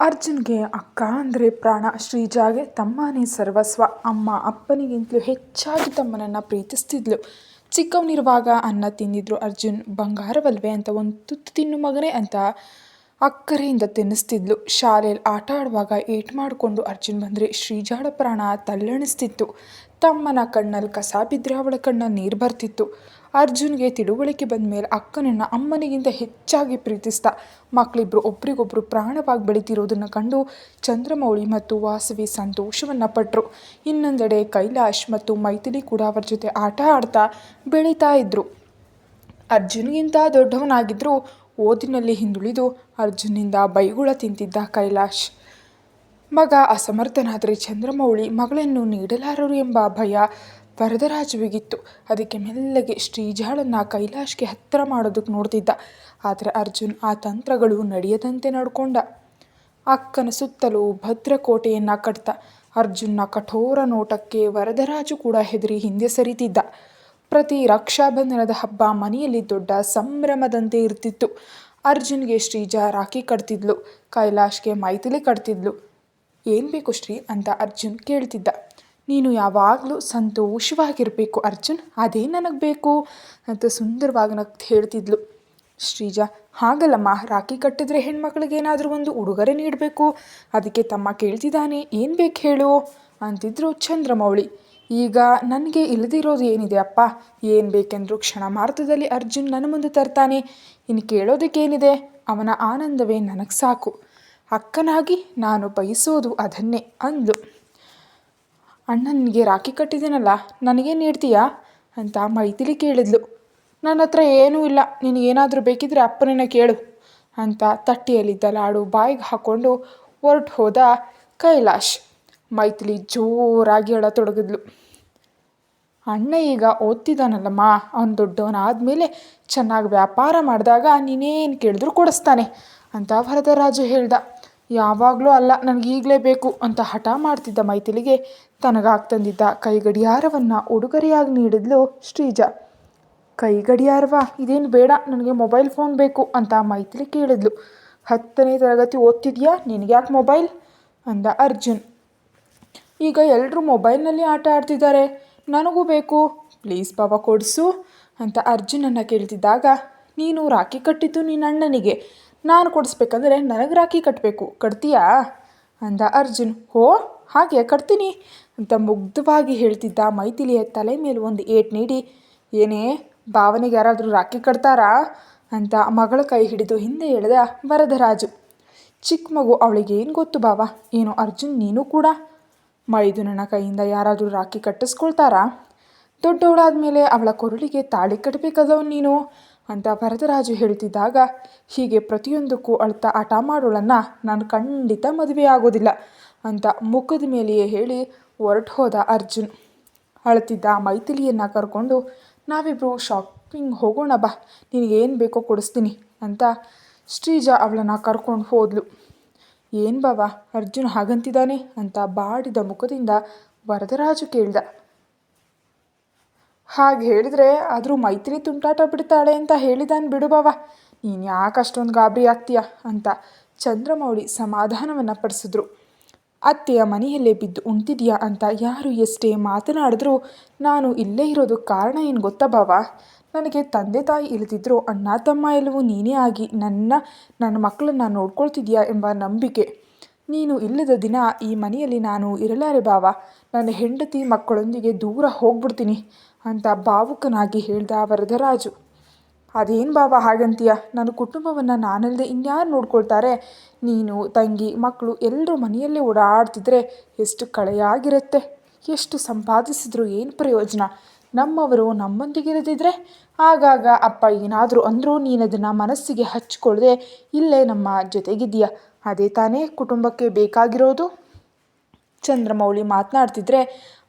ಅರ್ಜುನ್ಗೆ ಅಕ್ಕ ಅಂದರೆ ಪ್ರಾಣ, ಶ್ರೀಜಾಗೆ ತಮ್ಮನೇ ಸರ್ವಸ್ವ. ಅಮ್ಮ ಅಪ್ಪನಿಗಿಂತಲೂ ಹೆಚ್ಚಾಗಿ ತಮ್ಮನನ್ನು ಪ್ರೀತಿಸ್ತಿದ್ಲು. ಚಿಕ್ಕವನಿರುವಾಗ ಅನ್ನ ತಿಂದಿದ್ರು ಅರ್ಜುನ್. ಬಂಗಾರವಲ್ವೇ ಅಂತ ಒಂದು ತುತ್ತು ತಿನ್ನು ಮಗನೇ ಅಂತ ಅಕ್ಕರೆಯಿಂದ ತಿನ್ನಿಸ್ತಿದ್ಲು. ಶಾಲೆಯಲ್ಲಿ ಆಟ ಆಡುವಾಗ ಏಟ್ ಮಾಡಿಕೊಂಡು ಅರ್ಜುನ್ ಬಂದರೆ ಶ್ರೀಜಾಡ ಪ್ರಾಣ ತಲ್ಲಣಿಸ್ತಿತ್ತು. ತಮ್ಮನ ಕಣ್ಣಲ್ಲಿ ಕಸ ಬಿದ್ದರೆ ಅವಳ ಕಣ್ಣಲ್ಲಿ ನೀರು ಬರ್ತಿತ್ತು. ಅರ್ಜುನ್ಗೆ ತಿಳುವಳಿಕೆ ಬಂದ ಮೇಲೆ ಅಕ್ಕನನ್ನು ಅಮ್ಮನಿಗಿಂತ ಹೆಚ್ಚಾಗಿ ಪ್ರೀತಿಸ್ದ ಮಕ್ಕಳಿಬ್ಬರು ಒಬ್ರಿಗೊಬ್ಬರು ಪ್ರಾಣವಾಗಿ ಬೆಳೀತಿರೋದನ್ನು ಕಂಡು ಚಂದ್ರಮೌಳಿ ಮತ್ತು ವಾಸವಿ ಸಂತೋಷವನ್ನು ಪಟ್ಟರು ಇನ್ನೊಂದೆಡೆ ಕೈಲಾಶ್ ಮತ್ತು ಮೈಥಿಲಿ ಕೂಡ ಅವರ ಜೊತೆ ಆಟ ಆಡ್ತಾ ಬೆಳೀತಾ ಇದ್ದರು ಅರ್ಜುನ್ಗಿಂತ ದೊಡ್ಡವನಾಗಿದ್ದರೂ ಓದಿನಲ್ಲಿ ಹಿಂದುಳಿದು ಅರ್ಜುನಿಂದ ಬೈಗುಳ ತಿಂತಿದ್ದ ಕೈಲಾಶ್. ಮಗ ಅಸಮರ್ಥನಾದರೆ ಚಂದ್ರಮೌಳಿ ಮಗಳನ್ನು ನೀಡಲಾರರು ಎಂಬ ಭಯ ವರದರಾಜುವಿಗಿತ್ತು ಅದಕ್ಕೆ ಮೆಲ್ಲಗೆ ಶ್ರೀಜಾಳನ್ನು ಕೈಲಾಶ್ಗೆ ಹತ್ತಿರ ಮಾಡೋದಕ್ಕೆ ನೋಡ್ತಿದ್ದ. ಆದರೆ ಅರ್ಜುನ್ ಆ ತಂತ್ರಗಳು ನಡೆಯದಂತೆ ನಡ್ಕೊಂಡ. ಅಕ್ಕನ ಸುತ್ತಲೂ ಭದ್ರಕೋಟೆಯನ್ನು ಕಟ್ತ. ಅರ್ಜುನ್ನ ಕಠೋರ ನೋಟಕ್ಕೆ ವರದರಾಜು ಕೂಡ ಹೆದರಿ ಹಿಂದೆ ಸರಿತಿದ್ದ. ಪ್ರತಿ ರಕ್ಷಾಬಂಧನದ ಹಬ್ಬ ಮನೆಯಲ್ಲಿ ದೊಡ್ಡ ಸಂಭ್ರಮದಂತೆ ಇರ್ತಿತ್ತು. ಅರ್ಜುನ್ಗೆ ಶ್ರೀಜಾ ರಾಖಿ ಕಟ್ತಿದ್ಲು. ಕೈಲಾಶ್ಗೆ ಮೈಥಿಲಿ ಕಟ್ತಿದ್ಲು. ಏನು ಬೇಕು ಶ್ರೀ ಅಂತ ಅರ್ಜುನ್ ಕೇಳ್ತಿದ್ದ. ನೀನು ಯಾವಾಗಲೂ ಸಂತೋಷವಾಗಿರಬೇಕು, ಅರ್ಜುನ್. ಅದೇ ನನಗೆ ಬೇಕು ಅಂತ ಸುಂದರವಾಗಿ ನಗ್ತು ಹೇಳ್ತಿದ್ಲು. ಶ್ರೀಜಾ, ಹಾಗಲ್ಲಮ್ಮ. ರಾಖಿ ಕಟ್ಟಿದ್ರೆ ಹೆಣ್ಮಕ್ಳಿಗೆ ಏನಾದರೂ ಒಂದು ಉಡುಗೊರೆ ನೀಡಬೇಕು. ಅದಕ್ಕೆ ತಮ್ಮ ಕೇಳ್ತಿದ್ದಾನೆ, ಏನು ಬೇಕು ಹೇಳು? ಅಂತಿದ್ರು ಚಂದ್ರಮೌಳಿ. ಈಗ ನನಗೆ ಇಲ್ಲದಿರೋದು ಏನಿದೆ ಅಪ್ಪ? ಏನು ಬೇಕೆಂದರೂ ಕ್ಷಣ ಮಾತ್ರದಲ್ಲಿ ಅರ್ಜುನ್ ನನ್ನ ಮುಂದೆ ತರ್ತಾನೆ. ಇನ್ನು ಕೇಳೋದಕ್ಕೇನಿದೆ? ಅವನ ಆನಂದವೇ ನನಗೆ ಸಾಕು. ಅಕ್ಕನಾಗಿ ನಾನು ಬಯಸೋದು ಅದನ್ನೇ, ಅಂದ್ಲು. ಅಣ್ಣನಿಗೆ ರಾಖಿ ಕಟ್ಟಿದ್ದೀನಲ್ಲ, ನನಗೇನು ನೀಡ್ತೀಯಾ ಅಂತ ಮೈಥಿಲಿ ಕೇಳಿದ್ಲು. ನನ್ನ ಹತ್ರ ಏನೂ ಇಲ್ಲ, ನಿನಗೇನಾದರೂ ಬೇಕಿದ್ರೆ ಅಪ್ಪನನ್ನ ಕೇಳು ಅಂತ ತಟ್ಟಿಯಲ್ಲಿದ್ದ ಲಾಡು ಬಾಯಿಗೆ ಹಾಕ್ಕೊಂಡು ಹೊರಟು ಹೋದ ಕೈಲಾಶ್. ಮೈಥಿಲಿ ಜೋರಾಗಿ ಹೇಳತೊಡಗಿದ್ಲು ಅಣ್ಣ ಈಗ ಓದ್ತಿದ್ದಾನಲ್ಲಮ್ಮ, ಅವನು ದೊಡ್ಡವನಾದಮೇಲೆ ಚೆನ್ನಾಗಿ ವ್ಯಾಪಾರ ಮಾಡಿದಾಗ ನೀನೇನು ಕೇಳಿದ್ರು ಕೊಡಿಸ್ತಾನೆ ಅಂತ ವರದರಾಜು ಹೇಳ್ದ. ಯಾವಾಗಲೂ ಅಲ್ಲ, ನನಗೀಗಲೇ ಬೇಕು ಅಂತ ಹಠ ಮಾಡ್ತಿದ್ದ ಮೈಥಿಲಿಗೆ ತನಗಾಗಿ ತಂದಿದ್ದ ಕೈ ಗಡಿಯಾರವನ್ನು ಉಡುಗೊರೆಯಾಗಿ ನೀಡಿದ್ಲು ಶ್ರೀಜ. ಕೈ ಗಡಿಯಾರವಾ ಇದೇನು ಬೇಡ, ನನಗೆ ಮೊಬೈಲ್ ಫೋನ್ ಬೇಕು ಅಂತ ಮೈತ್ರಿ ಕೇಳಿದ್ಲು. ಹತ್ತನೇ ತರಗತಿ ಓದ್ತಿದ್ಯಾ, ನಿನಗ್ಯಾಕೆ ಮೊಬೈಲ್? ಅಂದ ಅರ್ಜುನ್. ಈಗ ಎಲ್ಲರೂ ಮೊಬೈಲ್ನಲ್ಲಿ ಆಟ ಆಡ್ತಿದ್ದಾರೆ, ನನಗೂ ಬೇಕು, ಪ್ಲೀಸ್ ಪಾಪ ಕೊಡಿಸು, ಅಂತ ಅರ್ಜುನನ್ನು ಕೇಳ್ತಿದ್ದಾಗ, ನೀನು ರಾಖಿ ಕಟ್ಟಿದ್ದು ನಿನ್ನ ಅಣ್ಣನಿಗೆ, ನಾನು ಕೊಡಿಸ್ಬೇಕಂದ್ರೆ ನನಗೆ ರಾಖಿ ಕಟ್ಟಬೇಕು ಕಟ್ತೀಯಾ? ಅಂದ ಅರ್ಜುನ್. ಹೋ, ಹಾಗೆ ಕಟ್ತೀನಿ ಅಂತ ಮುಗ್ಧವಾಗಿ ಹೇಳ್ತಿದ್ದ ಮೈಥಿಲಿಯ ತಲೆ ಮೇಲೆ ಒಂದು ಏಟ್ ನೀಡಿ, ಏನೇ, ಭಾವನೆಗೆ ಯಾರಾದರೂ ರಾಖಿ ಕಟ್ತಾರಾ ಅಂತ ಮಗಳ ಕೈ ಹಿಡಿದು ಹಿಂದೆ ಎಳೆದ ವರದರಾಜು. ಚಿಕ್ಕ ಮಗು ಅವಳಿಗೆ, ಏನು ಗೊತ್ತು ಬಾವ, ಏನು ಅರ್ಜುನ್ ನೀನು ಕೂಡ ಮೈದುನನ ಕೈಯಿಂದ ಯಾರಾದರೂ ರಾಖಿ ಕಟ್ಟಿಸ್ಕೊಳ್ತಾರಾ? ದೊಡ್ಡವಳಾದ ಮೇಲೆ ಅವಳ ಕೊರಳಿಗೆ ತಾಳಿ ಕಟ್ಟಬೇಕಾದವ್ ನೀನು? ಅಂತ ವರದರಾಜು ಹೇಳ್ತಿದ್ದಾಗ, ಹೀಗೆ ಪ್ರತಿಯೊಂದಕ್ಕೂ ಅಳ್ತಾ ಆಟ ಮಾಡೋಳನ್ನು ನಾನು ಖಂಡಿತ ಮದುವೆ ಆಗೋದಿಲ್ಲ ಅಂತ ಮುಖದ ಮೇಲೆಯೇ ಹೇಳಿ ಹೊರಟು ಹೋದ ಅರ್ಜುನ್ ಅಳ್ತಿದ್ದ ಮೈಥಿಲಿಯನ್ನು ಕರ್ಕೊಂಡು ನಾವಿಬ್ಬರು ಶಾಪಿಂಗ್ ಹೋಗೋಣ ಬಾ. ನಿನಗೇನು ಬೇಕೋ ಕೊಡಿಸ್ತೀನಿ ಅಂತ ಶ್ರೀಜಾ ಅವಳನ್ನು ಕರ್ಕೊಂಡು ಹೋದ್ಲು. ಏನು ಬಾವ, ಅರ್ಜುನ್ ಹಾಗಂತಿದ್ದಾನೆ ಅಂತ ಬಾಡಿದ ಮುಖದಿಂದ ವರದರಾಜು ಕೇಳ್ದ. ಹಾಗೆ ಹೇಳಿದ್ರೆ ಆದರೂ ಮೈತ್ರಿ ತುಂಟಾಟ ಬಿಡ್ತಾಳೆ ಅಂತ ಹೇಳಿದಾನೆ ಬಿಡು ಬಾವ. ನೀನು ಯಾಕೆ ಅಷ್ಟೊಂದು ಗಾಬರಿ ಆಗ್ತೀಯ? ಅಂತ ಚಂದ್ರಮೌಳಿ ಸಮಾಧಾನವನ್ನು ಪಡಿಸಿದ್ರು. ಅತ್ತೆಯ ಮನೆಯಲ್ಲೇ ಬಿದ್ದು ಉಣ್ತಿದ್ಯಾ ಅಂತ ಯಾರು ಎಷ್ಟೇ ಮಾತನಾಡಿದ್ರೂ ನಾನು ಇಲ್ಲೇ ಇರೋದು ಕಾರಣ ಏನು ಗೊತ್ತಾ ಬಾವ ನನಗೆ ತಂದೆ ತಾಯಿ ಇಲ್ದಿದ್ರೂ ಅಣ್ಣ ತಮ್ಮ ಎಲ್ಲವೂ ನೀನೇ ಆಗಿ ನನ್ನ ನನ್ನ ಮಕ್ಕಳನ್ನ ನೋಡ್ಕೊಳ್ತಿದ್ಯಾ ಎಂಬ ನಂಬಿಕೆ. ನೀನು ಇಲ್ಲದ ದಿನ ಈ ಮನೆಯಲ್ಲಿ ನಾನು ಇರಲಾರೆ ಬಾವ ನನ್ನ ಹೆಂಡತಿ ಮಕ್ಕಳೊಂದಿಗೆ ದೂರ ಹೋಗ್ಬಿಡ್ತೀನಿ ಅಂತ ಭಾವುಕನಾಗಿ ಹೇಳ್ದ ವರದರಾಜು. ಅದೇನು ಬಾಬಾ ಹಾಗಂತೀಯ? ನನ್ನ ಕುಟುಂಬವನ್ನು ನಾನಲ್ಲದೆ ಇನ್ಯಾರು ನೋಡ್ಕೊಳ್ತಾರೆ? ನೀನು, ತಂಗಿ ಮಕ್ಕಳು ಎಲ್ಲರೂ ಮನೆಯಲ್ಲೇ ಓಡಾಡ್ತಿದ್ರೆ ಎಷ್ಟು ಕಳೆಯಾಗಿರುತ್ತೆ? ಎಷ್ಟು ಸಂಪಾದಿಸಿದ್ರು ಏನು ಪ್ರಯೋಜನ? ನಮ್ಮವರು ನಮ್ಮೊಂದಿಗಿರದಿದ್ರೆ ಆಗಾಗ ಅಪ್ಪ ಏನಾದರೂ ಅಂದರೂ ನೀನು ಅದನ್ನು ಮನಸ್ಸಿಗೆ ಹಚ್ಕೊಳ್ಳದೆ ಇಲ್ಲೇ ನಮ್ಮ ಜೊತೆಗಿದೆಯಾ ಅದೇ ತಾನೇ ಕುಟುಂಬಕ್ಕೆ ಬೇಕಾಗಿರೋದು? ಚಂದ್ರಮೌಳಿ ಮಾತನಾಡ್ತಿದ್ರೆ,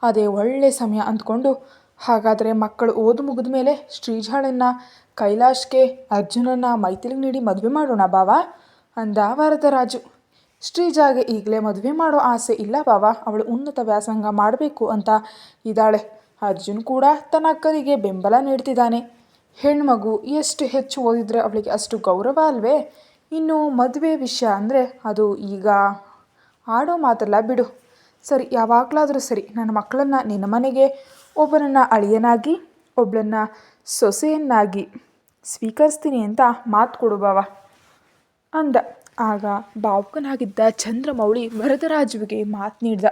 ಅದೇ ಒಳ್ಳೆ ಸಮಯ ಅಂದ್ಕೊಂಡು ಹಾಗಾದರೆ ಮಕ್ಕಳು ಓದು ಮುಗಿದ ಮೇಲೆ ಶ್ರೀಜಾಳನ್ನು ಕೈಲಾಶ್ಗೆ ಅರ್ಜುನನ್ನ ಮೈಥಿಲಿಗೆ ನೀಡಿ ಮದುವೆ ಮಾಡೋಣ ಬಾವ? ಅಂದ ವರದರಾಜು ಶ್ರೀಜಾಗೆ ಈಗಲೇ ಮದುವೆ ಮಾಡೋ ಆಸೆ ಇಲ್ಲ ಬಾವ. ಅವಳು ಉನ್ನತ ವ್ಯಾಸಂಗ ಮಾಡಬೇಕು ಅಂತ ಇದ್ದಾಳೆ. ಅರ್ಜುನ್ ಕೂಡ ತನ್ನ ಅಕ್ಕನಿಗೆ ಬೆಂಬಲ ನೀಡ್ತಿದ್ದಾನೆ. ಹೆಣ್ಮಗು ಎಷ್ಟು ಹೆಚ್ಚು ಓದಿದರೆ ಅವಳಿಗೆ ಅಷ್ಟು ಗೌರವ ಅಲ್ವೇ? ಇನ್ನು ಮದುವೆ ವಿಷಯ ಅಂದರೆ ಅದು ಈಗ ಆಡೋ ಮಾತಲ್ಲ ಬಿಡು. ಸರಿ, ಯಾವಾಗಲಾದರೂ ಸರಿ, ನನ್ನ ಮಕ್ಕಳನ್ನು, ನಿನ್ನ ಮನೆಗೆ, ಒಬ್ಬನನ್ನು ಅಳಿಯನಾಗಿ ಒಬ್ಬಳನ್ನು ಸೊಸೆಯನ್ನಾಗಿ ಸ್ವೀಕರಿಸ್ತೀನಿ ಅಂತ ಮಾತು ಕೊಡು ಅಂದ. ಆಗ ಬಾವುಕನಾಗಿದ್ದ ಚಂದ್ರಮೌಳಿ ವರದರಾಜುವಿಗೆ ಮಾತು ನೀಡಿದ.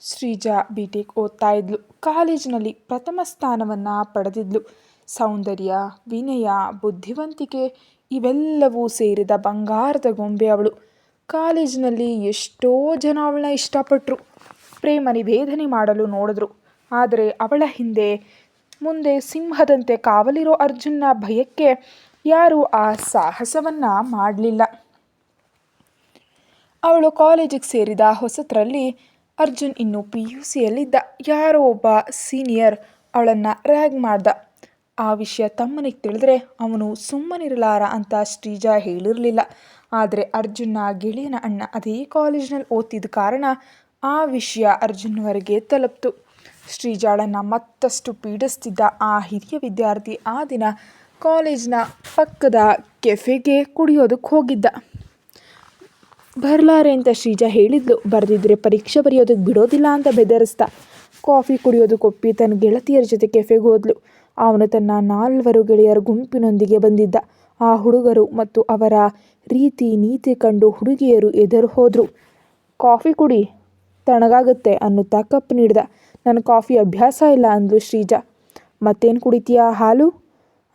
ಶ್ರೀಜಾ ಬಿ ಟೆಕ್ ಓದ್ತಾ ಇದ್ಲು. ಕಾಲೇಜಿನಲ್ಲಿ ಪ್ರಥಮ ಸ್ಥಾನವನ್ನು ಪಡೆದಿದ್ಲು. ಸೌಂದರ್ಯ, ವಿನಯ, ಬುದ್ಧಿವಂತಿಕೆ ಇವೆಲ್ಲವೂ ಸೇರಿದ ಬಂಗಾರದ ಗೊಂಬೆ ಅವಳು. ಕಾಲೇಜಿನಲ್ಲಿ ಎಷ್ಟೋ ಜನ ಅವಳನ್ನ ಇಷ್ಟಪಟ್ಟರು ಪ್ರೇಮ ನಿವೇದನೆ ಮಾಡಲು ನೋಡಿದ್ರು. ಆದರೆ ಅವಳ ಹಿಂದೆ ಮುಂದೆ ಸಿಂಹದಂತೆ ಕಾವಲಿರೋ ಅರ್ಜುನ್ನ ಭಯಕ್ಕೆ ಯಾರೂ ಆ ಸಾಹಸವನ್ನು ಮಾಡಲಿಲ್ಲ. ಅವಳು ಕಾಲೇಜಿಗೆ ಸೇರಿದ ಹೊಸತರಲ್ಲಿ ಅರ್ಜುನ್ ಇನ್ನು ಪಿ ಯು ಸಿಯಲ್ಲಿದ್ದ ಯಾರೋ ಒಬ್ಬ ಸೀನಿಯರ್ ಅವಳನ್ನು ರ್ಯಾಗ್ ಮಾಡ್ದ. ಆ ವಿಷಯ ತಮ್ಮನಿಗೆ ತಿಳಿದ್ರೆ ಅವನು ಸುಮ್ಮನಿರಲಾರ ಅಂತ ಶ್ರೀಜಾ ಹೇಳಿರಲಿಲ್ಲ. ಆದರೆ ಅರ್ಜುನ್ನ ಗೆಳೆಯನ ಅಣ್ಣ ಅದೇ ಕಾಲೇಜಿನಲ್ಲಿ ಓದ್ತಿದ್ದ ಕಾರಣ ಆ ವಿಷಯ ಅರ್ಜುನ್ವರೆಗೆ ತಲುಪ್ತು. ಶ್ರೀಜಾಳನ್ನು ಮತ್ತಷ್ಟು ಪೀಡಿಸ್ತಿದ್ದ ಆ ಹಿರಿಯ ವಿದ್ಯಾರ್ಥಿ ಆ ದಿನ ಕಾಲೇಜಿನ ಪಕ್ಕದ ಕೆಫೆಗೆ ಕುಡಿಯೋದಕ್ಕೆ ಹೋಗಿದ್ದ. ಬರಲಾರೆ ಅಂತ ಶ್ರೀಜಾ ಹೇಳಿದ್ಲು, ಬರೆದಿದ್ರೆ ಪರೀಕ್ಷೆ ಬರೆಯೋದಕ್ಕೆ ಬಿಡೋದಿಲ್ಲ ಅಂತ ಬೆದರಿಸ್ದ. ಕಾಫಿ ಕುಡಿಯೋದಕ್ಕೆ ಒಪ್ಪಿ ತನ್ನ ಗೆಳತಿಯರ ಜೊತೆ ಕೆಫೆಗೆ ಹೋದ್ಲು. ಅವನು ತನ್ನ ನಾಲ್ವರು ಗೆಳೆಯರ ಗುಂಪಿನೊಂದಿಗೆ ಬಂದಿದ್ದ. ಆ ಹುಡುಗರು ಮತ್ತು ಅವರ ರೀತಿ ನೀತಿ ಕಂಡು ಹುಡುಗಿಯರು ಎದುರು ಹೋದರು. ಕಾಫಿ ಕುಡಿ ತಣ್ಣಗಾಗುತ್ತೆ ಅನ್ನುತ್ತಾ ಕಪ್ ನೀಡಿದ. ನನ್ನ ಕಾಫಿ ಅಭ್ಯಾಸ ಇಲ್ಲ ಅಂದ್ಲು ಶ್ರೀಜಾ. ಮತ್ತೇನು ಕುಡಿತೀಯಾ ಹಾಲು?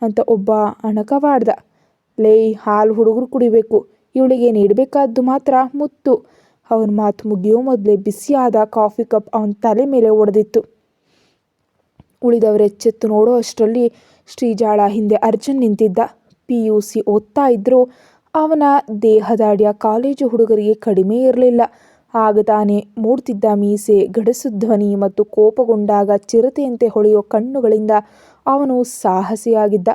ಅಂತ ಒಬ್ಬ ಅಣಕವಾಡ್ದ. ಲೇಯ್ ಹಾಲು ಹುಡುಗರು ಕುಡಿಬೇಕು. ಇವಳಿಗೆ ನೀಡಬೇಕಾದ್ದು ಮಾತ್ರ ಮುತ್ತು. ಅವನ ಮಾತು ಮುಗಿಯೋ ಮೊದಲೇ ಬಿಸಿಯಾದ ಕಾಫಿ ಕಪ್ ಅವನ ತಲೆ ಮೇಲೆ ಒಡೆದಿತ್ತು. ಉಳಿದವರು ಎಚ್ಚೆತ್ತು ನೋಡೋ ಅಷ್ಟರಲ್ಲಿ ಶ್ರೀಜಾಳ ಹಿಂದೆ ಅರ್ಜುನ್ ನಿಂತಿದ್ದ. ಪಿ ಯು ಸಿ ಓದ್ತಾ ಇದ್ದರೂ ಅವನ ದೇಹದಾಡಿಯ ಕಾಲೇಜು ಹುಡುಗರಿಗೆ ಕಡಿಮೆ ಇರಲಿಲ್ಲ. ಆಗ ತಾನೇ ಮೂಡ್ತಿದ್ದ ಮೀಸೆ ಗಡಸು ಧ್ವನಿ ಮತ್ತು ಕೋಪಗೊಂಡಾಗ ಚಿರತೆಯಂತೆ ಹೊಳೆಯೋ ಕಣ್ಣುಗಳಿಂದ ಅವನು ಸಾಹಸಿಯಾಗಿದ್ದ.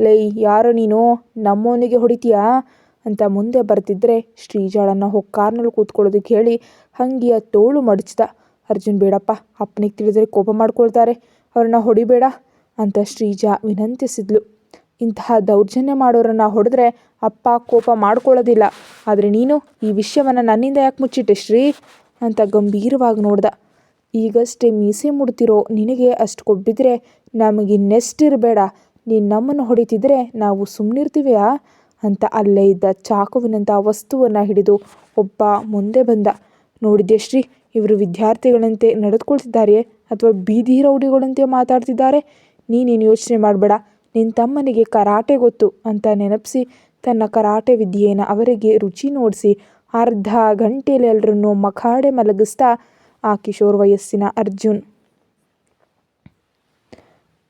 ಲೈ, ಯಾರು ನೀನು? ನಮ್ಮವನಿಗೆ ಹೊಡಿತೀಯಾ? ಅಂತ ಮುಂದೆ ಬರ್ತಿದ್ರೆ ಶ್ರೀಜಾಳನ್ನು ಹೊಕ್ಕಾರ್ನಲ್ಲಿ ಕೂತ್ಕೊಳ್ಳೋದಕ್ಕೆ ಹೇಳಿ ಹಂಗಿಯ ತೋಳು ಮಡಚಿದ. ಅರ್ಜುನ್, ಬೇಡಪ್ಪ. ಅಪ್ಪನಿಗೆ ತಿಳಿದರೆ ಕೋಪ ಮಾಡ್ಕೊಳ್ತಾರೆ. ಅವ್ರನ್ನ ಹೊಡಿಬೇಡ ಅಂತ ಶ್ರೀಜಾ ವಿನಂತಿಸಿದ್ಲು. ಇಂತಹ ದೌರ್ಜನ್ಯ ಮಾಡೋರನ್ನ ಹೊಡೆದ್ರೆ ಅಪ್ಪ ಕೋಪ ಮಾಡ್ಕೊಳ್ಳೋದಿಲ್ಲ. ಆದರೆ ನೀನು ಈ ವಿಷಯವನ್ನು ನನ್ನಿಂದ ಯಾಕೆ ಮುಚ್ಚಿಟ್ಟೆ ಶ್ರೀ? ಅಂತ ಗಂಭೀರವಾಗಿ ನೋಡ್ದ. ಈಗಷ್ಟೇ ಮೀಸೆ ಮುಡ್ತಿರೋ ನಿನಗೆ ಅಷ್ಟು ಕೊಬ್ಬಿದ್ರೆ ಇರಬೇಡ. ನೀನು ನಮ್ಮನ್ನು ಹೊಡಿತಿದ್ರೆ ನಾವು ಸುಮ್ಮನಿರ್ತೀವಿಯಾ ಅಂತ ಅಲ್ಲೇ ಇದ್ದ ಚಾಕುವಿನಂಥ ವಸ್ತುವನ್ನು ಹಿಡಿದು ಒಬ್ಬ ಮುಂದೆ ಬಂದ. ನೋಡಿದ್ದೆ ಶ್ರೀ, ಇವರು ವಿದ್ಯಾರ್ಥಿಗಳಂತೆ ನಡೆದುಕೊಳ್ತಿದ್ದಾರೆ ಅಥವಾ ಬೀದಿ ರೌಡಿಗಳಂತೆ ಮಾತಾಡ್ತಿದ್ದಾರೆ? ನೀನೇನು ಯೋಚನೆ ಮಾಡಬೇಡ. ನಿನ್ನ ತಮ್ಮನಿಗೆ ಕರಾಟೆ ಗೊತ್ತು ಅಂತ ನೆನಪಿಸಿ ತನ್ನ ಕರಾಟೆ ವಿದ್ಯೆಯನ್ನು ಅವರಿಗೆ ರುಚಿ ನೋಡಿಸಿ ಅರ್ಧ ಗಂಟೆಯಲ್ಲಿ ಮಖಾಡೆ ಮಲಗಿಸ್ತಾ ಆ ಕಿಶೋರ್ ವಯಸ್ಸಿನ ಅರ್ಜುನ್.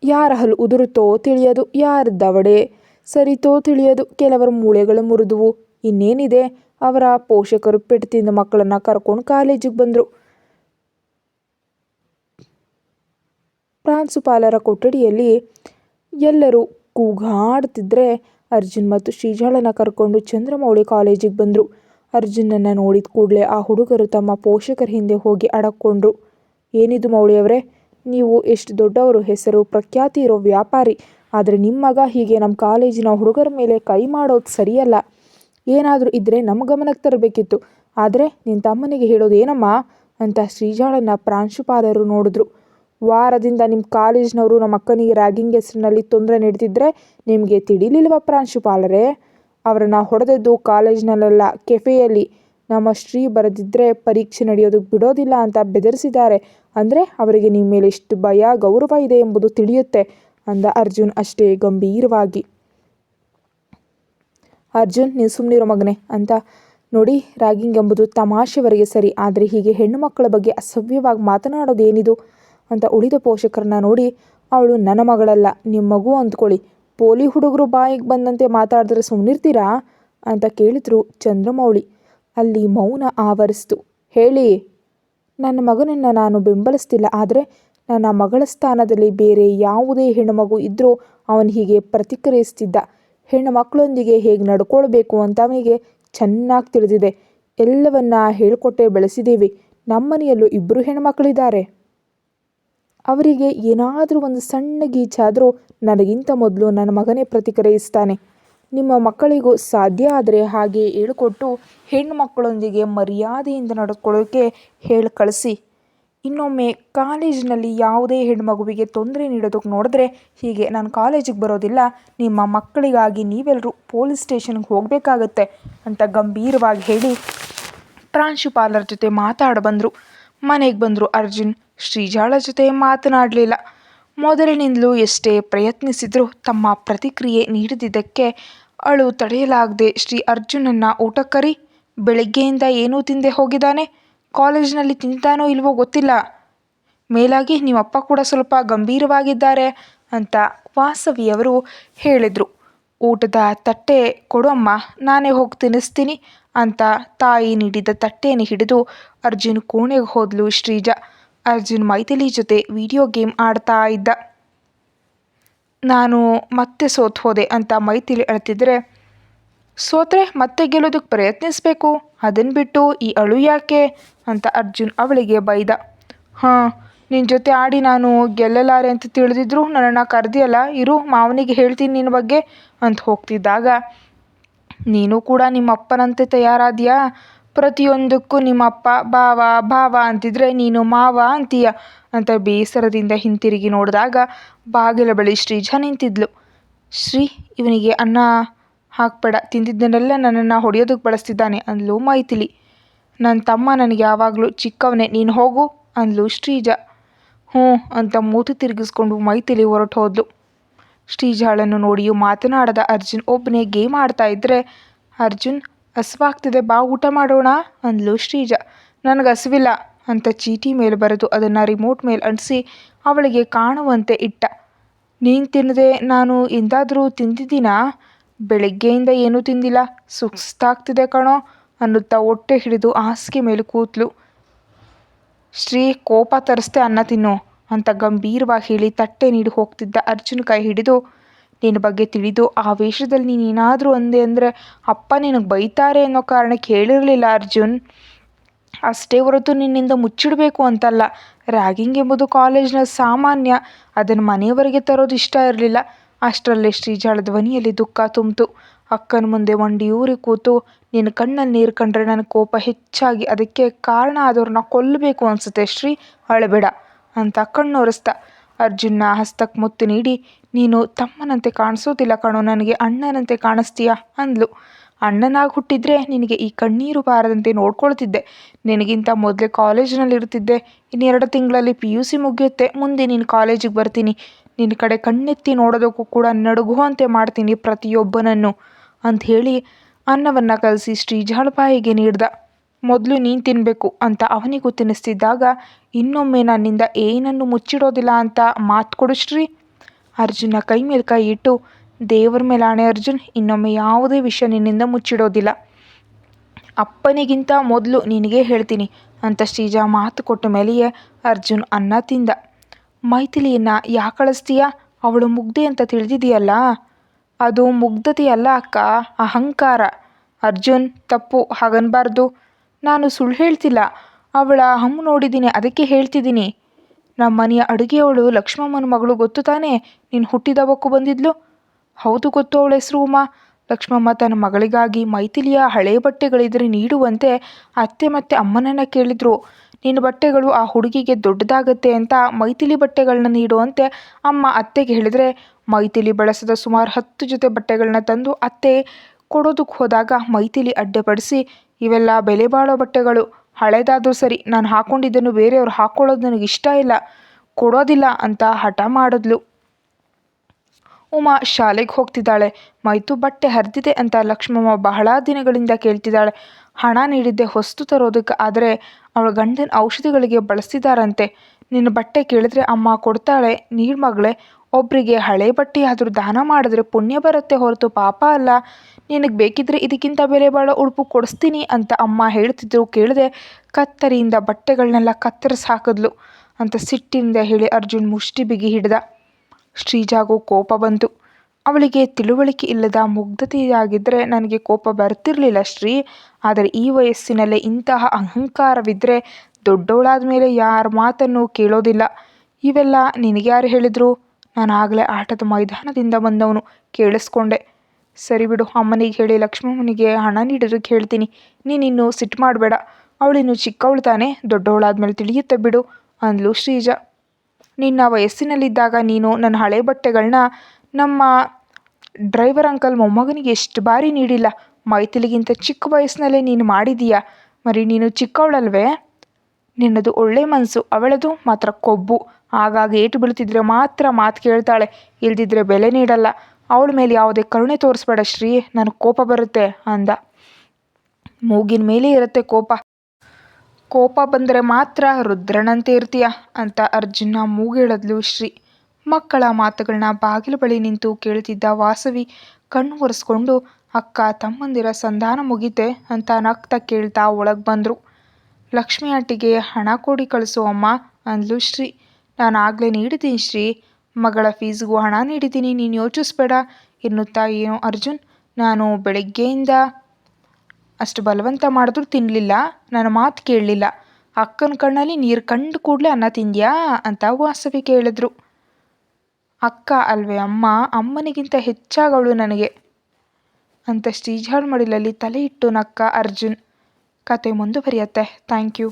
ಯಾರ ಹಲ್ಲು ಉದುರುತ್ತೋ ತಿಳಿಯದು, ಯಾರ ದವಡೆ ಸರಿತೋ ತಿಳಿಯದು, ಕೆಲವರ ಮೂಳೆಗಳು ಮುರಿದುವು. ಇನ್ನೇನಿದೆ? ಅವರ ಪೋಷಕರು ಪೆಟ್ಟು ಮಕ್ಕಳನ್ನು ಕರ್ಕೊಂಡು ಕಾಲೇಜಿಗೆ ಬಂದರು. ಪ್ರಾಂಶುಪಾಲರ ಕೊಠಡಿಯಲ್ಲಿ ಎಲ್ಲರೂ ಕೂಗಾಡ್ತಿದ್ರೆ ಅರ್ಜುನ್ ಮತ್ತು ಶ್ರೀಜಾಳನ್ನ ಕರ್ಕೊಂಡು ಚಂದ್ರಮೌಳಿ ಕಾಲೇಜಿಗೆ ಬಂದರು. ಅರ್ಜುನನ್ನು ನೋಡಿದ ಕೂಡಲೇ ಆ ಹುಡುಗರು ತಮ್ಮ ಪೋಷಕರ ಹಿಂದೆ ಹೋಗಿ ಅಡಕ್ಕೊಂಡ್ರು. ಏನಿದು ಮೌಳಿಯವರೇ, ನೀವು ಎಷ್ಟು ದೊಡ್ಡವರು, ಹೆಸರು, ಪ್ರಖ್ಯಾತಿ ಇರೋ ವ್ಯಾಪಾರಿ, ಆದರೆ ನಿಮ್ಮ ಮಗ ಹೀಗೆ ನಮ್ಮ ಕಾಲೇಜಿನ ಹುಡುಗರ ಮೇಲೆ ಕೈ ಮಾಡೋದು ಸರಿಯಲ್ಲ. ಏನಾದರೂ ಇದ್ದರೆ ನಮ್ಮ ಗಮನಕ್ಕೆ ತರಬೇಕಿತ್ತು. ಆದರೆ ನಿನ್ನ ತಮ್ಮನಿಗೆ ಹೇಳೋದು ಏನಮ್ಮ ಅಂತ ಶ್ರೀಜಾಳನ್ನ ಪ್ರಾಂಶುಪಾಲರು ನೋಡಿದ್ರು. ವಾರದಿಂದ ನಿಮ್ಮ ಕಾಲೇಜ್ನವರು ನಮ್ಮ ಅಕ್ಕನಿಗೆ ರ್ಯಾಗಿಂಗ್ ಹೆಸರಿನಲ್ಲಿ ತೊಂದರೆ ನೀಡ್ತಿದ್ರೆ ನಿಮಗೆ ತಿಳಿಲಿಲ್ವ ಪ್ರಾಂಶುಪಾಲರೇ? ಅವರನ್ನು ಹೊಡೆದದ್ದು ಕಾಲೇಜ್ನಲ್ಲೆಲ್ಲ ಕೆಫೆಯಲ್ಲಿ. ನಮ್ಮ ಶ್ರೀ ಬರೆದಿದ್ದರೆ ಪರೀಕ್ಷೆ ನಡೆಯೋದಕ್ಕೆ ಬಿಡೋದಿಲ್ಲ ಅಂತ ಬೆದರಿಸಿದ್ದಾರೆ. ಅಂದರೆ ಅವರಿಗೆ ನಿಮ್ಮ ಮೇಲೆ ಎಷ್ಟು ಭಯ, ಗೌರವ ಇದೆ ಎಂಬುದು ತಿಳಿಯುತ್ತೆ ಅಂದ ಅರ್ಜುನ್ ಅಷ್ಟೇ ಗಂಭೀರವಾಗಿ. ಅರ್ಜುನ್ ನೀವು ಸುಮ್ಮನಿರೋ ಮಗನೇ ಅಂತ. ನೋಡಿ ರ್ಯಾಗಿಂಗ್ ಎಂಬುದು ತಮಾಷೆವರೆಗೆ ಸರಿ, ಆದರೆ ಹೀಗೆ ಹೆಣ್ಣು ಮಕ್ಕಳ ಬಗ್ಗೆ ಅಸಭ್ಯವಾಗಿ ಮಾತನಾಡೋದು ಏನಿದು ಅಂತ ಉಳಿದ ಪೋಷಕರನ್ನ ನೋಡಿ ಅವಳು, ನನ್ನ ಮಗಳಲ್ಲ ನಿಮ್ಮ ಮಗು ಅಂದ್ಕೊಳ್ಳಿ. ಪೋಲಿ ಹುಡುಗರು ಬಾಯಿಗೆ ಬಂದಂತೆ ಮಾತಾಡಿದ್ರೆ ಸುಮ್ಮನಿರ್ತೀರಾ ಅಂತ ಕೇಳಿದ್ರು ಚಂದ್ರಮೌಳಿ. ಅಲ್ಲಿ ಮೌನ ಆವರಿಸ್ತು. ಹೇಳಿ, ನನ್ನ ಮಗನನ್ನು ನಾನು ಬೆಂಬಲಿಸ್ತಿಲ್ಲ. ಆದರೆ ನನ್ನ ಮಗಳ ಸ್ಥಾನದಲ್ಲಿ ಬೇರೆ ಯಾವುದೇ ಹೆಣ್ಣುಮಗು ಇದ್ದರೂ ಅವನು ಹೀಗೆ ಪ್ರತಿಕ್ರಿಯಿಸ್ತಿದ್ದ. ಹೆಣ್ಣು ಮಕ್ಕಳೊಂದಿಗೆ ಹೇಗೆ ನಡ್ಕೊಳ್ಬೇಕು ಅಂತ ಅವನಿಗೆ ಚೆನ್ನಾಗಿ ತಿಳಿದಿದೆ. ಎಲ್ಲವನ್ನ ಹೇಳ್ಕೊಟ್ಟೆ ಬೆಳೆಸಿದ್ದೀವಿ ನಮ್ಮನೆಯಲ್ಲೂ ಇಬ್ಬರು ಹೆಣ್ಮಕ್ಳಿದ್ದಾರೆ ಅವರಿಗೆ ಏನಾದರೂ ಒಂದು ಸಣ್ಣ ಗೀಚಾದರೂ ನನಗಿಂತ ಮೊದಲು ನನ್ನ ಮಗನೇ ಪ್ರತಿಕ್ರಿಯಿಸ್ತಾನೆ. ನಿಮ್ಮ ಮಕ್ಕಳಿಗೂ ಸಾಧ್ಯ ಆದರೆ ಹಾಗೆ ಹೇಳಿಕೊಟ್ಟು ಹೆಣ್ಣು ಮಕ್ಕಳೊಂದಿಗೆ ಮರ್ಯಾದೆಯಿಂದ ನಡೆದುಕೊಳ್ಳೋಕೆ ಹೇಳಿ ಕಳಿಸಿ. ಇನ್ನೊಮ್ಮೆ ಕಾಲೇಜಿನಲ್ಲಿ ಯಾವುದೇ ಹೆಣ್ಮಗುವಿಗೆ ತೊಂದರೆ ನೀಡೋದಕ್ಕೆ ನೋಡಿದ್ರೆ ಹೀಗೆ, ನಾನು ಕಾಲೇಜಿಗೆ ಬರೋದಿಲ್ಲ, ನಿಮ್ಮ ಮಕ್ಕಳಿಗಾಗಿ ನೀವೆಲ್ಲರೂ ಪೊಲೀಸ್ ಸ್ಟೇಷನ್ಗೆ ಹೋಗಬೇಕಾಗತ್ತೆ ಅಂತ ಗಂಭೀರವಾಗಿ ಹೇಳಿ ಪ್ರಾಂಶುಪಾಲರ ಜೊತೆ ಮಾತಾಡ ಬಂದರು ಮನೆಗೆ ಬಂದರು ಅರ್ಜುನ್. ಶ್ರೀಜಾಳ ಜೊತೆ ಮಾತನಾಡಲಿಲ್ಲ. ಮೊದಲಿನಿಂದಲೂ ಎಷ್ಟೇ ಪ್ರಯತ್ನಿಸಿದರೂ ತಮ್ಮ ಪ್ರತಿಕ್ರಿಯೆ ನೀಡದಿದ್ದಕ್ಕೆ ಅಳು ತಡೆಯಲಾಗದೆ ಶ್ರೀ ಅರ್ಜುನನ್ನ ಊಟ ಕರಿ, ಬೆಳಗ್ಗೆಯಿಂದ ಏನೂ ತಿಂದೆ ಹೋಗಿದ್ದಾನೆ, ಕಾಲೇಜಿನಲ್ಲಿ ತಿಂತಾನೋ ಇಲ್ವೋ ಗೊತ್ತಿಲ್ಲ. ಮೇಲಾಗಿ ನಿಮ್ಮಪ್ಪ ಕೂಡ ಸ್ವಲ್ಪ ಗಂಭೀರವಾಗಿದ್ದಾರೆ ಅಂತ ವಾಸವಿಯವರು ಹೇಳಿದರು. ಊಟದ ತಟ್ಟೆ ಕೊಡು ಅಮ್ಮ, ನಾನೇ ಹೋಗಿ ತಿನ್ನಿಸ್ತೀನಿ ಅಂತ ತಾಯಿ ನೀಡಿದ ತಟ್ಟೆಯನ್ನು ಹಿಡಿದು ಅರ್ಜುನ್ ಕೋಣೆಗೆ ಹೋದಲು ಶ್ರೀಜಾ. ಅರ್ಜುನ್ ಮೈಥಿಲಿ ಜೊತೆ ವಿಡಿಯೋ ಗೇಮ್ ಆಡ್ತಾ ಇದ್ದ. ನಾನು ಮತ್ತೆ ಸೋತ್ ಹೋದೆ ಅಂತ ಮೈಥಿಲಿ ಅಳ್ತಿದ್ರೆ, ಸೋತ್ರೆ, ಮತ್ತೆ ಗೆಲ್ಲೋದಕ್ಕೆ ಪ್ರಯತ್ನಿಸಬೇಕು. ಅದನ್ನು ಬಿಟ್ಟು ಈ ಅಳು ಯಾಕೆ? ಅಂತ ಅರ್ಜುನ್ ಅವಳಿಗೆ ಬೈದ. ಹಾಂ ನಿನ್ನ ಜೊತೆ ಆಡಿ ನಾನು ಗೆಲ್ಲಲಾರೆ ಅಂತ ತಿಳಿದಿದ್ರು ನನ್ನನ್ನು ಕರೆದಿಯಲ್ಲ, ಇರು, ಮಾವನಿಗೆ ಹೇಳ್ತೀನಿ ನಿನ್ನ ಬಗ್ಗೆ ಅಂತ ಹೋಗ್ತಿದ್ದಾಗ, ನೀನು ಕೂಡ ನಿಮ್ಮ ಅಪ್ಪನಂತೆ ತಯಾರಾದ್ಯಾ? ಪ್ರತಿಯೊಂದಕ್ಕೂ ನಿಮ್ಮಪ್ಪ ಬಾವ ಬಾವ ಅಂತಿದ್ರೆ ನೀನು ಮಾವ ಅಂತೀಯ ಅಂತ ಬೇಸರದಿಂದ ಹಿಂತಿರುಗಿ ನೋಡಿದಾಗ ಬಾಗಿಲ ಬಳಿ ಶ್ರೀಜ ನಿಂತಿದ್ಲು. ಶ್ರೀ, ಇವನಿಗೆ ಅನ್ನ ಹಾಕ್ಬೇಡ, ತಿಂದಿದ್ದನ್ನೆಲ್ಲ ನನ್ನನ್ನು ಹೊಡೆಯೋದಕ್ಕೆ ಬಳಸ್ತಿದ್ದಾನೆ ಅಂದ್ಲು ಮೈಥಿಲಿ. ನನ್ನ ತಮ್ಮ ನನಗೆ ಯಾವಾಗಲೂ ಚಿಕ್ಕವನೇ, ನೀನು ಹೋಗು ಅಂದ್ಲು ಶ್ರೀಜ. ಹ್ಞೂ ಅಂತ ಮೂತು ತಿರುಗಿಸ್ಕೊಂಡು ಮೈಥಿಲಿ ಹೊರಟು ಹೋದ್ಲು. ಶ್ರೀಜಾಳನ್ನು ನೋಡಿಯೂ ಮಾತನಾಡದ ಅರ್ಜುನ್ ಒಬ್ಬನೇ ಗೇಮ್ ಆಡ್ತಾ ಇದ್ದರೆ ಅರ್ಜುನ್ ಹಸ್ವಾಗ್ತಿದೆ, ಬಾ ಊಟ ಮಾಡೋಣ ಅಂದಳು ಶ್ರೀಜಾ. ನನಗೆ ಹಸಿವಿಲ್ಲ ಅಂತ ಚೀಟಿ ಮೇಲೆ ಬರೆದು ಅದನ್ನು ರಿಮೋಟ್ ಮೇಲೆ ಅಂಟಿಸಿ ಅವಳಿಗೆ ಕಾಣುವಂತೆ ಇಟ್ಟ. ನೀನು ತಿನ್ನದೆ ನಾನು ಎಂದಾದರೂ ತಿಂದಿದ್ದೀನಾ? ಬೆಳಗ್ಗೆಯಿಂದ ಏನೂ ತಿಂದಿಲ್ಲ, ಸುಸ್ತಾಗ್ತಿದೆ ಕಣೋ ಅನ್ನುತ್ತಾ ಹೊಟ್ಟೆ ಹಿಡಿದು ಹಾಸಿಗೆ ಮೇಲೆ ಕೂತ್ಲು. ಶ್ರೀ ಕೋಪ ತರಿಸ್ದೆ ಅನ್ನ ತಿನ್ನು ಅಂತ ಗಂಭೀರವಾಗಿ ಹೇಳಿ ತಟ್ಟೆ ನೀಡಿ ಹೋಗ್ತಿದ್ದ ಅರ್ಜುನ್ ಕೈ ಹಿಡಿದು ನಿನ್ನ ಬಗ್ಗೆ ತಿಳಿದು ಆ ವೇಷದಲ್ಲಿ ನೀನು ಏನಾದರೂ ಅಂದೆ ಅಂದರೆ ಅಪ್ಪ ನಿನಗೆ ಬೈತಾರೆ ಅನ್ನೋ ಕಾರಣಕ್ಕೆ ಹೇಳಿರಲಿಲ್ಲ ಅರ್ಜುನ್. ಅಷ್ಟೇ ಹೊರತು ನಿನ್ನಿಂದ ಮುಚ್ಚಿಡಬೇಕು ಅಂತಲ್ಲ. ರ್ಯಾಗಿಂಗ್ ಎಂಬುದು ಕಾಲೇಜ್ನ ಸಾಮಾನ್ಯ. ಅದನ್ನು ಮನೆಯವರೆಗೆ ತರೋದು ಇಷ್ಟ ಇರಲಿಲ್ಲ. ಅಷ್ಟರಲ್ಲೇ ಶ್ರೀಜಾಳ ಧ್ವನಿಯಲ್ಲಿ ದುಃಖ ತುಂಬಿತು. ಅಕ್ಕನ ಮುಂದೆ ಊರಿ ಕೂತು, ನಿನ್ನ ಕಣ್ಣಲ್ಲಿ ನೀರು ಕಂಡ್ರೆ ನನ್ನ ಕೋಪ ಹೆಚ್ಚಾಗಿ, ಅದಕ್ಕೆ ಕಾರಣ ಆದವ್ರನ್ನ ಕೊಲ್ಲಬೇಕು ಅನಿಸುತ್ತೆ ಶ್ರೀ, ಅಳಬೇಡ ಅಂತ ಕಣ್ಣೊರೆಸ್ದ ಅರ್ಜುನ್ನ ಹಸ್ತಕ್ಕೆ ಮುತ್ತು ನೀಡಿ, ನೀನು ತಮ್ಮನಂತೆ ಕಾಣಿಸೋದಿಲ್ಲ ಕಣೋ, ನನಗೆ ಅಣ್ಣನಂತೆ ಕಾಣಿಸ್ತೀಯ? ಅಂದ್ಲು. ಅಣ್ಣನಾಗಿ ಹುಟ್ಟಿದ್ರೆ ನಿನಗೆ ಈ ಕಣ್ಣೀರು ಬಾರದಂತೆ ನೋಡ್ಕೊಳ್ತಿದ್ದೆ. ನಿನಗಿಂತ ಮೊದಲೇ ಕಾಲೇಜಿನಲ್ಲಿ ಇರ್ತಿದ್ದೆ ಇನ್ನೆರಡು ತಿಂಗಳಲ್ಲಿ ಪಿ ಯು ಸಿ ಮುಗಿಯುತ್ತೆ. ಮುಂದೆ ನೀನು ಕಾಲೇಜಿಗೆ ಬರ್ತೀನಿ. ನಿನ್ನ ಕಡೆ ಕಣ್ಣೆತ್ತಿ ನೋಡೋದಕ್ಕೂ ಕೂಡ ನಡುಗುವಂತೆ ಮಾಡ್ತೀನಿ ಪ್ರತಿಯೊಬ್ಬನನ್ನು, ಅಂತ ಹೇಳಿ, ಅನ್ನವನ್ನು ಕಲಸಿ ಶ್ರೀಜಾಳ ಬಾಯಿಗೆ ನೀಡ್ದ. ಮೊದಲು ನೀನು ತಿನ್ನಬೇಕು ಅಂತ ಅವನಿಗೂ ತಿನ್ನಿಸ್ತಿದ್ದಾಗ ಇನ್ನೊಮ್ಮೆ ನನ್ನಿಂದ ಏನನ್ನು ಮುಚ್ಚಿಡೋದಿಲ್ಲ ಅಂತ ಮಾತು ಕೊಡು ಶ್ರೀ ಅರ್ಜುನ ಕೈ ಮೇಲೆ ಕೈ ಇಟ್ಟು, ದೇವರ ಮೇಲೆ ಆಣೆ ಅರ್ಜುನ್, ಇನ್ನೊಮ್ಮೆ ಯಾವುದೇ ವಿಷಯ ನಿನ್ನಿಂದ ಮುಚ್ಚಿಡೋದಿಲ್ಲ. ಅಪ್ಪನಿಗಿಂತ ಮೊದಲು ನಿನಗೆ ಹೇಳ್ತೀನಿ, ಅಂತ ಶ್ರೀಜಾ ಮಾತು ಕೊಟ್ಟ ಮೇಲೆಯೇ ಅರ್ಜುನ್ ಅನ್ನ ತಿಂದ. ಮೈಥಿಲಿಯನ್ನು ಯಾಕೆ ಕಳಿಸ್ತೀಯಾ? ಅವಳು ಮುಗ್ಧೆ ಅಂತ ತಿಳಿದಿದೆಯಲ್ಲ? ಅದು ಮುಗ್ಧತೆಯಲ್ಲ ಅಕ್ಕ, ಅಹಂಕಾರ. ಅರ್ಜುನ್, ತಪ್ಪು, ಹಾಗನ್ಬಾರ್ದು. ನಾನು ಸುಳ್ಳು ಹೇಳ್ತಿಲ್ಲ. ಅವಳ ಹಮ್ಮು ನೋಡಿದ್ದೀನಿ, ಅದಕ್ಕೆ ಹೇಳ್ತಿದ್ದೀನಿ. ನಮ್ಮ ಮನೆಯ ಅಡುಗೆಯವಳು ಲಕ್ಷ್ಮಮ್ಮನ ಮಗಳು ಗೊತ್ತು ತಾನೇ? ನೀನು ಹುಟ್ಟಿದವಕ್ಕೂ ಬಂದಿದ್ಲು? ಹೌದು ಗೊತ್ತು ಅವಳ ಹೆಸರು ಉಮಾ. ಲಕ್ಷ್ಮಮ್ಮ ತನ್ನ ಮಗಳಿಗಾಗಿ ಮೈಥಿಲಿಯ ಹಳೆ ಬಟ್ಟೆಗಳಿದ್ರೆ ನೀಡುವಂತೆ ಅತ್ತೆ ಮತ್ತೆ ಅಮ್ಮನನ್ನು ಕೇಳಿದ್ರು. ನಿನ್ನ ಬಟ್ಟೆಗಳು ಆ ಹುಡುಗಿಗೆ ದೊಡ್ಡದಾಗತ್ತೆ ಅಂತ ಮೈಥಿಲಿ ಬಟ್ಟೆಗಳನ್ನ ನೀಡುವಂತೆ ಅಮ್ಮ ಅತ್ತೆಗೆ ಹೇಳಿದರೆ, ಮೈಥಿಲಿ ಬಳಸದ ಸುಮಾರು ಹತ್ತು ಜೊತೆ ಬಟ್ಟೆಗಳನ್ನ ತಂದು ಅತ್ತೆ ಕೊಡೋದಕ್ಕೆ ಹೋದಾಗ ಮೈಥಿಲಿ ಅಡ್ಡಪಡಿಸಿ ಇವೆಲ್ಲ ಬೆಲೆ ಬಾಳೋ ಬಟ್ಟೆಗಳು. ಹಳೇದಾದರೂ ಸರಿ, ನಾನು ಹಾಕ್ಕೊಂಡಿದ್ದನ್ನು ಬೇರೆಯವ್ರು ಹಾಕ್ಕೊಳ್ಳೋದು ನನಗೆ ಇಷ್ಟ ಇಲ್ಲ. ಕೊಡೋದಿಲ್ಲ ಅಂತ ಹಠ ಮಾಡಿದ್ಲು. ಉಮಾ ಶಾಲೆಗೆ ಹೋಗ್ತಿದ್ದಾಳೆ. ಮೈತು ಬಟ್ಟೆ ಹರಿದಿದೆ ಅಂತ ಲಕ್ಷ್ಮಮ್ಮ ಬಹಳ ದಿನಗಳಿಂದ ಕೇಳ್ತಿದ್ದಾಳೆ. ಹಣ ನೀಡಿದ್ದೆ ಹೊಸ್ತು ತರೋದಕ್ಕೆ, ಆದರೆ ಅವಳ ಗಂಡನ ಔಷಧಿಗಳಿಗೆ ಬಳಸ್ತಿದ್ದಾರಂತೆ. ನಿನ್ನ ಬಟ್ಟೆ ಕೇಳಿದ್ರೆ ಅಮ್ಮ ಕೊಡ್ತಾಳೆ ನೀರು ಮಗಳೇ ಒಬ್ಬರಿಗೆ ಹಳೆ ಬಟ್ಟೆ ಆದರೂ ದಾನ ಮಾಡಿದ್ರೆ ಪುಣ್ಯ ಬರುತ್ತೆ ಹೊರತು ಪಾಪ ಅಲ್ಲ. ನಿನಗೆ ಬೇಕಿದ್ರೆ ಇದಕ್ಕಿಂತ ಬೆಲೆ ಬಾಳ ಉಡುಪು ಕೊಡಿಸ್ತೀನಿ ಅಂತ ಅಮ್ಮ ಹೇಳ್ತಿದ್ರು ಕೇಳಿದೆ ಕತ್ತರಿಯಿಂದ ಬಟ್ಟೆಗಳನ್ನೆಲ್ಲ ಕತ್ತರಿಸಿ ಹಾಕಿದ್ಲು ಅಂತ ಸಿಟ್ಟಿಂದ ಹೇಳಿ ಅರ್ಜುನ್ ಮುಷ್ಟಿ ಬಿಗಿ ಹಿಡ್ದ. ಶ್ರೀಜಾಗೂ ಕೋಪ ಬಂತು. ಅವಳಿಗೆ ತಿಳುವಳಿಕೆ ಇಲ್ಲದ ಮುಗ್ಧತೆಯಾಗಿದ್ದರೆ ನನಗೆ ಕೋಪ ಬರ್ತಿರಲಿಲ್ಲ ಶ್ರೀ. ಆದರೆ ಈ ವಯಸ್ಸಿನಲ್ಲೇ ಇಂತಹ ಅಹಂಕಾರವಿದ್ದರೆ ದೊಡ್ಡವಳಾದ ಮೇಲೆ ಯಾರ ಮಾತನ್ನು ಕೇಳೋದಿಲ್ಲ. ಇವೆಲ್ಲ ನಿನಗ್ಯಾರು ಹೇಳಿದರು? ನಾನು ಆಗಲೇ ಆಟದ ಮೈದಾನದಿಂದ ಬಂದವನು. ಕೇಳಿಸ್ಕೊಂಡೆ. ಸರಿ ಬಿಡು, ಅಮ್ಮನಿಗೆ ಹೇಳಿ, ಲಕ್ಷ್ಮಮ್ಮನಿಗೆ ಹಣ ನೀಡೋದಕ್ಕೆ ಹೇಳ್ತೀನಿ ನೀನಿನ್ನು ಸಿಟ್ಟು ಮಾಡಬೇಡ. ಅವಳಿನ್ನು ಚಿಕ್ಕವಳು ತಾನೇ, ದೊಡ್ಡವಳಾದ್ಮೇಲೆ ತಿಳಿಯುತ್ತೆ ಬಿಡು, ಅಂದ್ಲು ಶ್ರೀಜ. ನಿನ್ನ ವಯಸ್ಸಿನಲ್ಲಿದ್ದಾಗ ನೀನು ನನ್ನ ಹಳೆ ಬಟ್ಟೆಗಳನ್ನ ನಮ್ಮ ಡ್ರೈವರ್ ಅಂಕಲ್ ಮೊಮ್ಮಗನಿಗೆ ಎಷ್ಟು ಬಾರಿ ನೀಡಿಲ್ಲ. ಮೈತಿಲಿಗಿಂತ ಚಿಕ್ಕ ವಯಸ್ಸಿನಲ್ಲೇ ನೀನು ಮಾಡಿದೀಯಾ ಮರಿ, ನೀನು ಚಿಕ್ಕವಳಲ್ವೇ? ನಿನ್ನದು ಒಳ್ಳೆ ಮನಸ್ಸು, ಅವಳದು ಮಾತ್ರ ಕೊಬ್ಬು. ಆಗಾಗ ಏಟು ಬೀಳ್ತಿದ್ರೆ ಮಾತ್ರ ಮಾತು ಕೇಳ್ತಾಳೆ. ಇಲ್ದಿದ್ರೆ ಬೆಲೆ ನೀಡಲ್ಲ. ಅವಳ ಮೇಲೆ ಯಾವುದೇ ಕರುಣೆ ತೋರಿಸ್ಬೇಡ ಶ್ರೀ ನನಗೆ ಕೋಪ ಬರುತ್ತೆ ಅಂದ. ಮೂಗಿನ ಮೇಲೆ ಇರುತ್ತೆ ಕೋಪ. ಕೋಪ ಬಂದರೆ ಮಾತ್ರ ರುದ್ರನಂತೆ ಇರ್ತೀಯ ಅಂತ ಅರ್ಜುನ ಮೂಗೇಳದ್ಲು ಶ್ರೀ. ಮಕ್ಕಳ ಮಾತುಗಳನ್ನ ಬಾಗಿಲು ಬಳಿ ನಿಂತು ಕೇಳ್ತಿದ್ದ ವಾಸವಿ ಕಣ್ಣು ಒರೆಸ್ಕೊಂಡು, ಅಕ್ಕ, ತಮ್ಮಂದಿರ ಸಂಧಾನ ಮುಗಿತೆ ಅಂತ ನಗ್ತಾ ಕೇಳ್ತಾ ಒಳಗೆ ಬಂದರು. ಲಕ್ಷ್ಮಿ ಆಂಟಿಗೆ ಹಣ ಕೊಡಿ ಕಳಿಸು ಅಮ್ಮ ಅಂದ್ಲು ಶ್ರೀ. ನಾನು ಆಗಲೇ ನೀಡಿದ್ದೀನಿ ಶ್ರೀ. ಮಗಳ ಫೀಸ್ಗೂ ಹಣ ನೀಡಿದ್ದೀನಿ ನೀನು ಯೋಚಿಸ್ಬೇಡ ಎನ್ನುತ್ತಾ ಏನೋ ಅರ್ಜುನ್. ನಾನು ಬೆಳಗ್ಗೆಯಿಂದ ಅಷ್ಟು ಬಲವಂತ ಮಾಡಿದ್ರೂ ತಿನ್ನಲಿಲ್ಲ ನನ್ನ ಮಾತು ಕೇಳಲಿಲ್ಲ. ಅಕ್ಕನ ಕಣ್ಣಲ್ಲಿ ನೀರು ಕಂಡು ಕೂಡಲೇ ಅನ್ನ ತಿಂದ್ಯಾ? ಅಂತ ವಾಸವಿ ಕೇಳಿದ್ರು. ಅಕ್ಕ ಅಲ್ವೇ ಅಮ್ಮ. ಅಮ್ಮನಿಗಿಂತ ಹೆಚ್ಚಾಗವಳು ನನಗೆ ಅಂತ ಶ್ರೀಜಾಳ್ ಮಡಿಲಲ್ಲಿ ತಲೆ ಇಟ್ಟು ನಕ್ಕ ಅರ್ಜುನ್. ಕತೆ ಮುಂದುವರಿಯತ್ತೆ. Thank you.